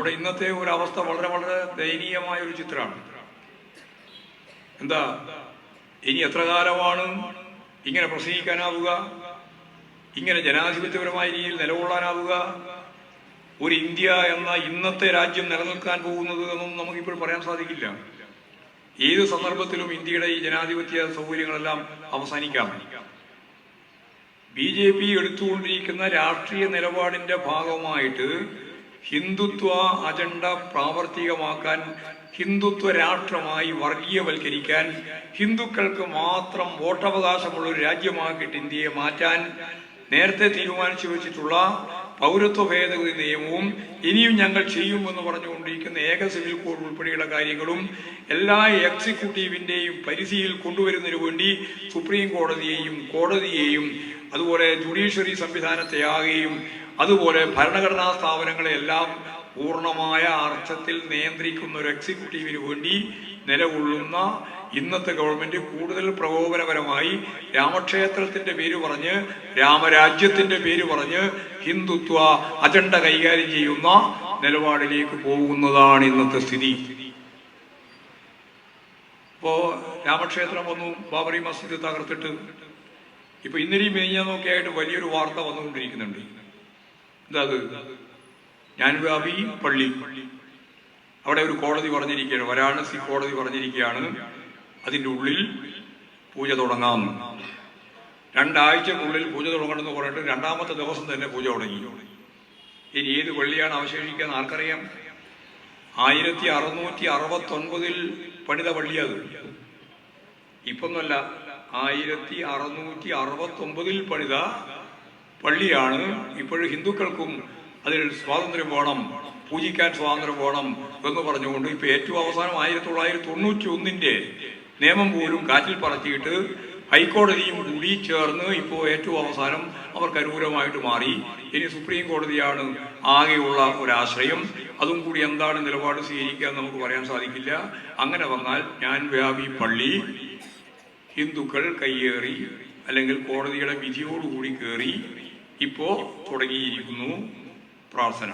നമ്മുടെ ഇന്നത്തെ ഒരു അവസ്ഥ വളരെ വളരെ ദയനീയമായ ഒരു ചിത്രമാണ്. എന്താ? ഇനി എത്ര കാലമാണ് ഇങ്ങനെ പ്രസംഗിക്കാനാവുക? ഇങ്ങനെ ജനാധിപത്യപരമായ രീതിയിൽ നിലകൊള്ളാനാവുക? ഒരു ഇന്ത്യ എന്ന ഇന്നത്തെ രാജ്യം നിലനിൽക്കാൻ പോകുന്നത് എന്നൊന്നും നമുക്കിപ്പോൾ പറയാൻ സാധിക്കില്ല. ഏത് സന്ദർഭത്തിലും ഇന്ത്യയുടെ ഈ ജനാധിപത്യ സൗകര്യങ്ങളെല്ലാം അവസാനിക്കാം. ബി ജെ പി എടുത്തുകൊണ്ടിരിക്കുന്ന രാഷ്ട്രീയ നിലപാടിന്റെ ഭാഗമായിട്ട് ഹിന്ദുത്വ അജണ്ട പ്രാവർത്തികമാക്കാൻ ഹിന്ദുത്വ രാഷ്ട്രമായി വർഗീയവൽക്കരിക്കാൻ ഹിന്ദുക്കൾക്ക് മാത്രം വോട്ടവകാശമുള്ള ഒരു രാജ്യമാക്കിയിട്ട് ഇന്ത്യയെ മാറ്റാൻ നേരത്തെ തീരുമാനിച്ചു വെച്ചിട്ടുള്ള പൗരത്വ ഭേദഗതി നിയമവും ഇനിയും ഞങ്ങൾ ചെയ്യുമെന്ന് പറഞ്ഞുകൊണ്ടിരിക്കുന്ന ഏക സിവിൽ കോഡ് ഉൾപ്പെടെയുള്ള കാര്യങ്ങളും എല്ലാ എക്സിക്യൂട്ടീവിന്റെയും പരിധിയിൽ കൊണ്ടുവരുന്നതിനു വേണ്ടി സുപ്രീം കോടതിയെയും കോടതിയെയും അതുപോലെ ജുഡീഷ്യറി സംവിധാനത്തെയാകുകയും അതുപോലെ ഭരണഘടനാ സ്ഥാപനങ്ങളെല്ലാം പൂർണമായ അർത്ഥത്തിൽ നിയന്ത്രിക്കുന്ന ഒരു എക്സിക്യൂട്ടീവിന് വേണ്ടി നിലകൊള്ളുന്ന ഇന്നത്തെ ഗവൺമെന്റ് കൂടുതൽ പ്രകോപനപരമായി രാമക്ഷേത്രത്തിന്റെ പേര് പറഞ്ഞ് രാമരാജ്യത്തിന്റെ പേര് പറഞ്ഞ് ഹിന്ദുത്വ അജണ്ട കൈകാര്യം ചെയ്യുന്ന നിലപാടിലേക്ക് പോകുന്നതാണ് ഇന്നത്തെ സ്ഥിതി. ഇപ്പോ രാമക്ഷേത്രം വന്നു ബാബറി മസ്ജിദ് തകർത്തിട്ട്. ഇപ്പൊ ഇന്നലെയും മേഞ്ഞാന്നൊക്കെ നോക്കിയായിട്ട് വലിയൊരു വാർത്ത വന്നുകൊണ്ടിരിക്കുന്നുണ്ട്. അത് ഞാൻ പള്ളി. അവിടെ ഒരു കോടതി പറഞ്ഞിരിക്കുകയാണ്. വരാണസി കോടതി പറഞ്ഞിരിക്കുകയാണ്. അതിന്റെ ഉള്ളിൽ പൂജ തുടങ്ങാം. രണ്ടാഴ്ചക്കുള്ളിൽ പൂജ തുടങ്ങണം എന്ന് പറഞ്ഞിട്ട് രണ്ടാമത്തെ ദിവസം തന്നെ പൂജ തുടങ്ങി. ഇനി ഏത് പള്ളിയാണ് അവശേഷിക്കുക ആർക്കറിയാം? ആയിരത്തി അറുന്നൂറ്റി അറുപത്തി ഒൻപതിൽ പണിത പള്ളി അത്. ഇപ്പൊന്നല്ല ആയിരത്തി അറുന്നൂറ്റി അറുപത്തി ഒമ്പതിൽ പണിത പള്ളിയാണ്. ഇപ്പോഴും ഹിന്ദുക്കൾക്കും അതിൽ സ്വാതന്ത്ര്യം വേണം പൂജിക്കാൻ സ്വാതന്ത്ര്യം വേണം എന്ന് പറഞ്ഞുകൊണ്ട് ഇപ്പൊ ഏറ്റവും അവസാനം ആയിരത്തി തൊള്ളായിരത്തി തൊണ്ണൂറ്റി ഒന്നിന്റെ നിയമം പോലും കാറ്റിൽ പറത്തിയിട്ട് ഹൈക്കോടതിയും കൂടി ചേർന്ന് ഇപ്പോൾ ഏറ്റവും അവസാനം അവർക്ക് അനുകൂലമായിട്ട് മാറി. ഇനി സുപ്രീം കോടതിയാണ് ആകെയുള്ള ഒരാശ്രയം. അതും കൂടി എന്താണ് നിലപാട് സ്വീകരിക്കുക നമുക്ക് പറയാൻ സാധിക്കില്ല. അങ്ങനെ വന്നാൽ ഞാൻ വ്യാപി പള്ളി ഹിന്ദുക്കൾ കയ്യേറി അല്ലെങ്കിൽ കോടതിയുടെ വിധിയോടുകൂടി കയറി ഇപ്പോ തുടങ്ങിയിരിക്കുന്നു പ്രാർത്ഥന.